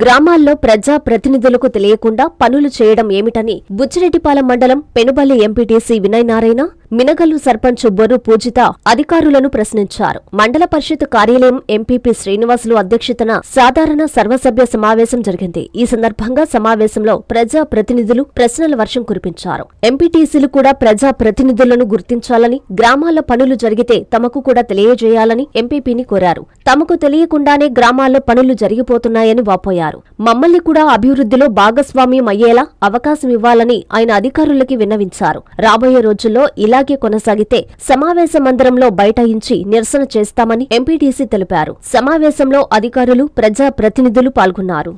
గ్రామాల్లో ప్రజా ప్రతినిధులకు తెలియకుండా పనులు చేయడం ఏమిటని బుచ్చిరెడ్డిపాలెం మండలం పెనుబల్లి ఎంపీటీసీ వినయ్ నారాయణ మినగల్లు సర్పంచ్ బొర్రు పూజిత అధికారులను ప్రశ్నించారు. మండల పరిషత్ కార్యాలయం ఎంపీపీ శ్రీనివాసులు అధ్యక్షతన సాధారణ సర్వసభ్య సమావేశం జరిగింది. ఈ సందర్భంగా సమావేశంలో ప్రజా ప్రతినిధులు ప్రశ్నల వర్షం కురిపించారు. ఎంపీటీసీలు కూడా ప్రజా ప్రతినిధులను గుర్తించాలని గ్రామాల్లో పనులు జరిగితే తమకు కూడా తెలియజేయాలని ఎంపీపీని కోరారు. తమకు తెలియకుండానే గ్రామాల్లో పనులు జరిగిపోతున్నాయని వాపోయారు. మమ్మల్ని కూడా అభివృద్ధిలో భాగస్వామ్యం అయ్యేలా అవకాశం ఇవ్వాలని ఆయన అధికారులకి విన్నవించారు. రాబోయే రోజుల్లో ఇలా ఇలాగే కొనసాగితే సమావేశ మందిరంలో బైఠాయించి నిరసన చేస్తామని ఎంపీటీసీ తెలిపారు. సమావేశంలో అధికారులు ప్రజా ప్రతినిధులు పాల్గొన్నారు.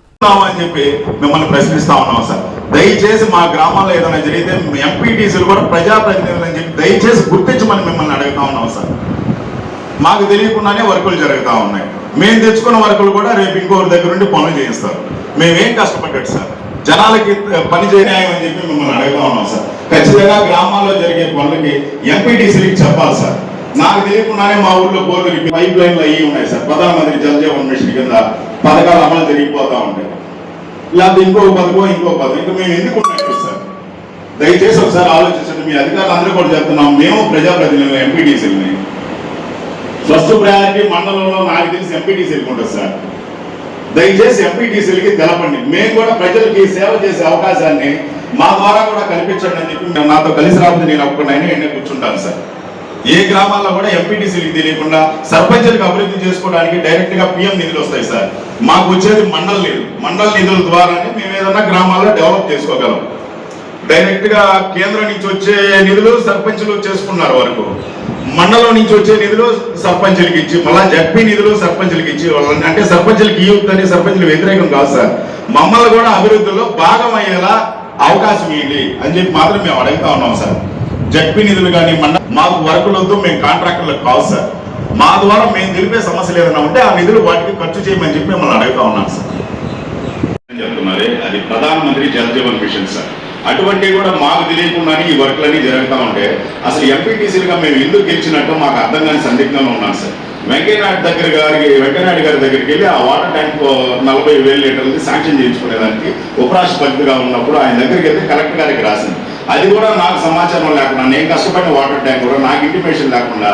మిమ్మల్ని ప్రశ్నిస్తా ఉన్నాం సార్. దయచేసి మా గ్రామాల్లో ఏదైనా జరిగితే ఎంపీటీసీలు కూడా ప్రజాప్రతినిధులు అని చెప్పి దయచేసి గుర్తించమని మిమ్మల్ని అడుగుతా ఉన్నాం సార్. మాకు తెలియకుండానే వర్కులు జరుగుతూ ఉన్నాయి. మేము తెచ్చుకున్న వర్కులు కూడా రేపు ఇంకొకరి దగ్గర నుండి పనులు చేయిస్తారు. మేమేం కష్టపడ్డాడు సార్. జనాలకి పని చేయనాయం చెప్పి మిమ్మల్ని అడుగుతా ఉన్నాం సార్. ఖచ్చితంగా గ్రామాల్లో జరిగే పనులకి ఎంపీటీసీలకి చెప్పాలి సార్. నాకు తెలియకుండానే మా ఊర్లో బోర్లు పైప్ లైన్లు అయ్యి ఉన్నాయి సార్. ప్రధానమంత్రి జల్ జీవన్ మిషన్ కింద పథకాలు అమలు జరిగిపోతా ఉంటాయి లేకపోతే ఇంకో పథకం ఇంకో పథకం ఇంకా మేము ఎందుకు ఉన్నట్టు సార్? దయచేసి ఒకసారి ఆలోచించండి. మీ అధికారులు అందరూ కూడా చెప్తున్నాం. మేము ప్రజాప్రతినిధులు ఎంపీటీసీలని ఫస్ట్ ప్రయారిటీ మండలంలో నాకు తెలిసి ఎంపీటీసీలకు ఉంటుంది సార్. దయచేసి ఎంపీటీసీలకి తెలపండి. మేము కూడా ప్రజలకి సేవ చేసే అవకాశాన్ని మా ద్వారా కూడా కల్పించండి అని చెప్పి నాతో కలిసి రాకపోతే నేను ఒక్కడైనా ఎన్నే కూర్చుంటాను సార్. ఏ గ్రామాల్లో కూడా ఎంపీటీసీలకు తెలియకుండా సర్పంచులకు అభివృద్ధి చేసుకోవడానికి డైరెక్ట్గా పిఎం నిధులు వస్తాయి సార్. మాకు వచ్చేది మండల నిధులు. మండల నిధుల ద్వారానే మేము ఏదైనా గ్రామాల్లో డెవలప్ చేసుకోగలం. డైరెక్ట్గా కేంద్రం నుంచి వచ్చే నిధులు సర్పంచులు చేసుకున్నారు వరకు. మండలం నుంచి వచ్చే నిధులు సర్పంచులకి ఇచ్చి మళ్ళా జడ్పీ నిధులు సర్పంచులకి ఇచ్చి వాళ్ళని అంటే సర్పంచులకి ఇవ్వద్దు అని సర్పంచులు వ్యతిరేకం కాదు సార్. మమ్మల్ని కూడా అభివృద్ధిలో భాగం అయ్యేలా అవకాశం ఇవ్వండి అని చెప్పి మాత్రం మేము అడుగుతా ఉన్నాం సార్. జడ్పీ నిధులు కానీ మండ మాకు వర్కులు వద్దు మేము కాంట్రాక్టర్లకు కావు సార్. మా ద్వారా మేము తెలిపే సమస్యలు ఏదైనా ఉంటే ఆ నిధులు వాటికి ఖర్చు చేయమని చెప్పి మిమ్మల్ని అడుగుతా ఉన్నాం సార్. అని చెప్తున్నారు. అది ప్రధానమంత్రి జల్ జీవన్ మిషన్ సార్. అటువంటివి కూడా మాకు తెలియకుండానే ఈ వర్క్లన్నీ జరుగుతూ ఉంటే అసలు ఎంపీటీసీలుగా మేము ఎందుకు గెలిచినట్టు మాకు అర్థం కాని సందిగ్ధంలో ఉన్నాం సార్. వెంకయ్యనాయుడు దగ్గర గారికి వెంకయ్యనాయుడు గారి దగ్గరికి వెళ్ళి ఆ వాటర్ ట్యాంక్ నలభై వేల లీటర్లది శాంక్షన్ చేయించుకునేదానికి ఉపరాష్ట్రపతిగా ఉన్నప్పుడు ఆయన దగ్గరికి వెళ్తే కలెక్టర్ గారికి రాసింది. అది కూడా నాకు సమాచారం లేకుండా నేను కష్టపడిన వాటర్ ట్యాంక్ కూడా నాకు ఇంటిమేషన్ లేకుండా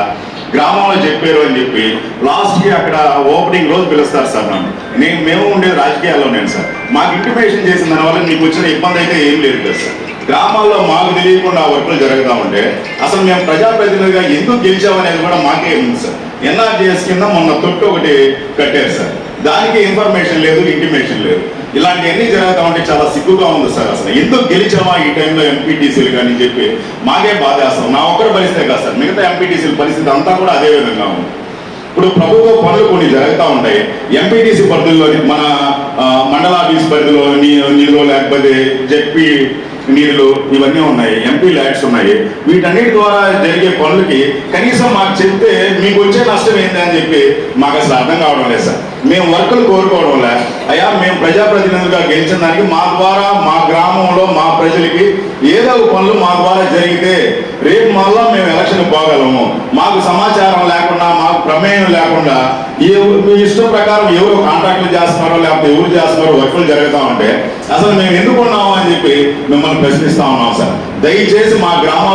గ్రామంలో చెప్పారు అని చెప్పి లాస్ట్కి అక్కడ ఓపెనింగ్ రోజు పిలుస్తారు సార్ నన్ను. నేను మేము ఉండేది రాజకీయాల్లో నేను సార్. మాకు ఇంటిమేషన్ చేసిన దానివల్ల మీకు వచ్చిన ఇబ్బంది అయితే ఏం లేదు కదా సార్. గ్రామాల్లో మాకు తెలియకుండా ఆ వర్కులు జరుగుతూ ఉంటే అసలు మేము ప్రజాప్రతినిధిగా ఎందుకు గెలిచామనేది కూడా మాకే ఉంది సార్. ఎన్ఆర్జీఎస్ కింద మొన్న తొట్టు ఒకటి కట్టారు సార్. దానికి ఇన్ఫర్మేషన్ లేదు ఇంటిమేషన్ లేదు. ఇలాంటివన్నీ జరుగుతూ ఉంటే చాలా సిగ్గుగా ఉంది సార్ అసలు. ఎందుకు గెలిచామా ఈ టైంలో ఎంపీటీసీలు కానీ చెప్పి మాకే బాధేస్తాం నా ఒక్కరు పరిస్థితే కాదు సార్. మిగతా ఎంపీటీసీల పరిస్థితి అంతా కూడా అదే విధంగా ఉంది. ఇప్పుడు ప్రభుత్వ పనులు కొన్ని జరుగుతూ ఉంటాయి. ఎంపీటీసీ పరిధిలో మన మండలాఫీస్ పరిధిలో నీళ్ళు లేకపోతే జెడ్పీ నీళ్ళు ఇవన్నీ ఉన్నాయి. ఎంపీ ల్యాడ్స్ ఉన్నాయి. వీటన్నిటి ద్వారా జరిగే పనులకి కనీసం మాకు చెప్తే మీకు వచ్చే నష్టం ఏంటి అని చెప్పి మాకు అసలు అర్థం కావడం లేదు సార్. మేము వర్కులు కోరుకోవడం లే అయ్యా మేము ప్రజాప్రతినిధులుగా గెలిచిన దానికి మా ద్వారా మా గ్రామంలో మా ప్రజలకి ఏదో ఒక పనులు మా ద్వారా జరిగితే రేపు మళ్ళా మేము ఎలక్షన్ పోగలము. మాకు సమాచారం లేకుండా మాకు ప్రమేయం లేకుండా ఏ- మీ ఇష్టం ప్రకారం ఎవరు కాంట్రాక్టులు చేస్తున్నారో లేకపోతే ఎవరు చేస్తున్నారో వర్కులు జరుగుతా ఉంటే అసలు మేము ఎందుకు ఉన్నాము అని చెప్పి మిమ్మల్ని ప్రశ్నిస్తా ఉన్నాం సార్. దయచేసి మా గ్రామం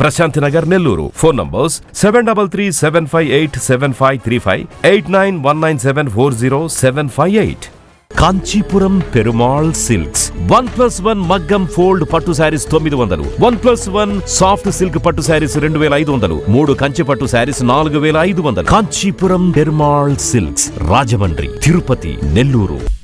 Prashanti Nagar Nellore. Phone numbers seven double three seven five eight seven five three five eight nine one nine seven four zero seven five eight Kanchipuram Perumal silks. One plus one మగ్గం fold పట్టు శారీస్ తొమ్మిది వందలు. One plus one soft silk పట్టు శారీస్ రెండు వేల ఐదు వందలు. మూడు కంచి పట్టు శారీస్ నాలుగు వేల ఐదు వందలు. కాంచీపురం పెరుమాళ్ సిల్క్స్ రాజమండ్రి తిరుపతి నెల్లూరు.